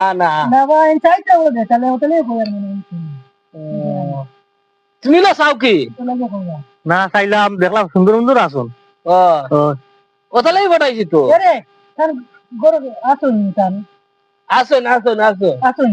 না। না না তুমি লো চাও কি? না চাইলাম দেখলাম সুন্দর সুন্দর আসন। ও। ওতালাই বটাইছি তো। আসুন আসুন আসুন আসুন। আসুন।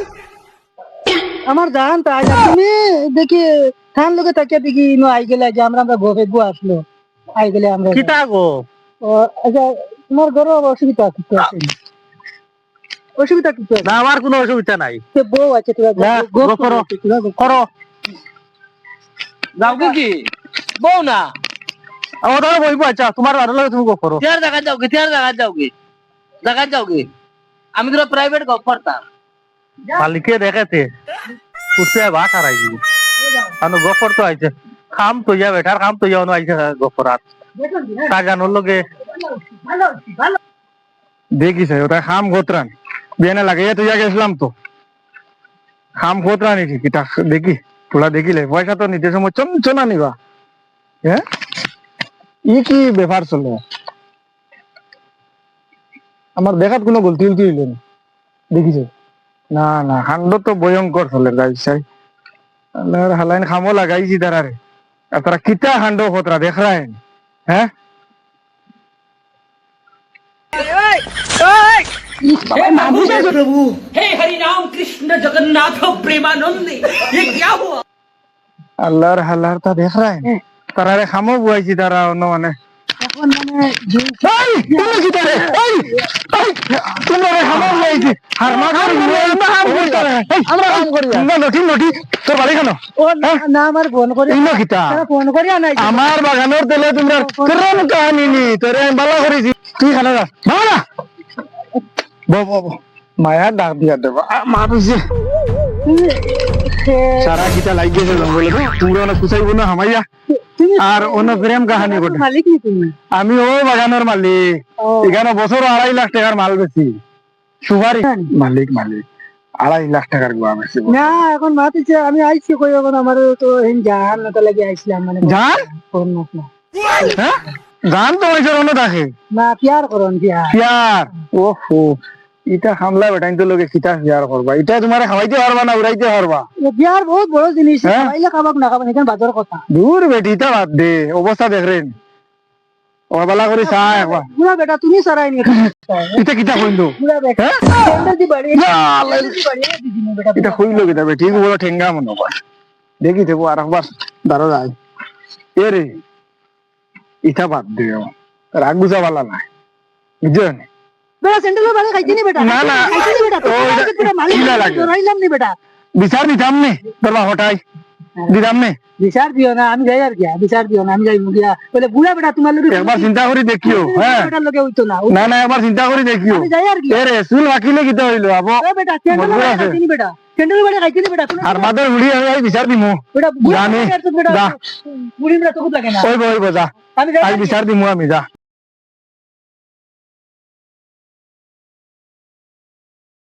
আমার জান তাই তুমি দেখি থান লোকে তাকে দেখি নো আই গেলে যে আমরা আমরা গোফে গো আসলো। আই গেলে আমরা কিতা গো? ও, আচ্ছা তোমার ঘরে অসুবিধা কিছু আছে? অসুবিধা কিছু আছে? না আমার কোনো অসুবিধা নাই। সে বউ আছে তোরা না, গো করো। করো করো। যাও কি কি? বউ না? আমার দাদা বইবো আচ্ছা তোমার ভালো লাগে তুমি গো করো। তেয়ার জায়গা যাও কি? তেয়ার জায়গা যাও কি? জায়গা যাও কি? আমি তো প্রাইভেট গপ করতাম। মালিকে দেখেতে উঠতে ভাত হারাই দিব গফর তো আইছে। খাম তো যা বেটার খাম তো আইছে? তা জানোর লগে। দেখিস ওটা খাম গোতরান বিয়ানে তো যা গেছিলাম তো। খাম গোতরান দেখি তোলা দেখিলে। পয়সা তো নিতে সময় চঞ্চনা নিবা। হ্যাঁ? ই কি ব্যাপার চলে? আমার দেখাত কোনো গলতি উলতি হইল না। দেখিছে? না না হান্ড তো ভয়ঙ্কর চলে গাই চাই আল্লাহর হালাইন খামো লাগাইছি তারারে আর তারা কিতা হান্ড খতরা দেখ রায় হ্যাঁ हे प्रभु हे हरि राम कृष्ण जगन्नाथ प्रेमानंद ये क्या हुआ আল্লাহর হাল্লার তা দেখ রায় তারারে খামো বুয়াইছি তারা অন্য মানে আমরা হাম করি তারে। এই, আমরা কাম করি। আর। না, নটি, নটি, তোর বাড়ি কেন? ও না- না আমার ফোন করে। এই নো কিতা? তারা ফোন করে আনাই আমার বাগানের তেলে তোমরা কাহানি নি তোরে আমি বালা করেছি। তুই খানা যা। না বো বো বো। মায়া ডাক দিয়া দেবা। আ, মা বুঝছে সারা গীতা লাগ গেছে জঙ্গলে। তো তোমরা অনেক কুচাইব না হামাইয়া। আর অন্য প্রেম কাহানি ঘটে আমি ও বাগানের মালিক। এখানে বছর আড়াই লাখ টাকার মাল বেশি সুপারি। মালিক মালিক। আড়াই লাখ টাকার গোয়া বেশি না এখন মাতিছে আমি আইছি কই এখন আমার তো হেন জান না তো লাগি আইছিলাম মানে জান ফোন না হ্যাঁ? তো ওই অন্য থাকে না প্যার করন প্যার। পিয়ার। ওহো। ইটা খামলা বেটাইন তো লোকে কিতা পিয়ার করবা ইটা তোমারে খাওয়াইতে পারবা না উড়াইতে পারবা এ বহুত বড় জিনিস? খাইলে খাবাক না খাবাক এখানে বাজার কথা। দূর বেটি ইটা বাদ দে অবস্থা দেখ রেন ওবালা করে চা একবার বুড়া বেটা তুমি সারাই নি ইটা কিতা কইলো বুড়া বেটা হ্যাঁ? দি বাড়ি না, দি নো ইটা কইলো কিতা বেটি বড় ঠেঙ্গা মনে কর দেখি দেবো আর একবার দাঁড়ো যাই এ রে ইটা বাদ দে রাগ গুজা বালা নাই। বুঝছেন বেটা স্যান্ডেল বাড়ি খাইছি নি বেটা না, না। খাইছি নি বেটা ও, মালিক কিলা রাইলাম নি বেটা বিচার দিতাম নে তোর বা হটাই দিতাম নে। বিচার দিও না আমি যাই আর গিয়া বিচার দিও না আমি যাই মুগিয়া। বলে বুড়া বেটা তোমার লোকে একবার চিন্তা করে দেখিও হ্যাঁ। হইতো না না না একবার চিন্তা করে দেখিও। আমি যাই আর গিয়া এ রে চুল বাকিলে কিতা হইল? আবো বেটা স্যান্ডেল মজবুর বাড়ি। খাইছি নি বেটা স্যান্ডেল বাড়ি খাইছি নি বেটা আর মাদের উড়ি আমি বিচার দিমু। বেটা বুড়া বেটা। বুড়ি লাগে না। ওই যা। আমি। বিচার দিমু আমি যা।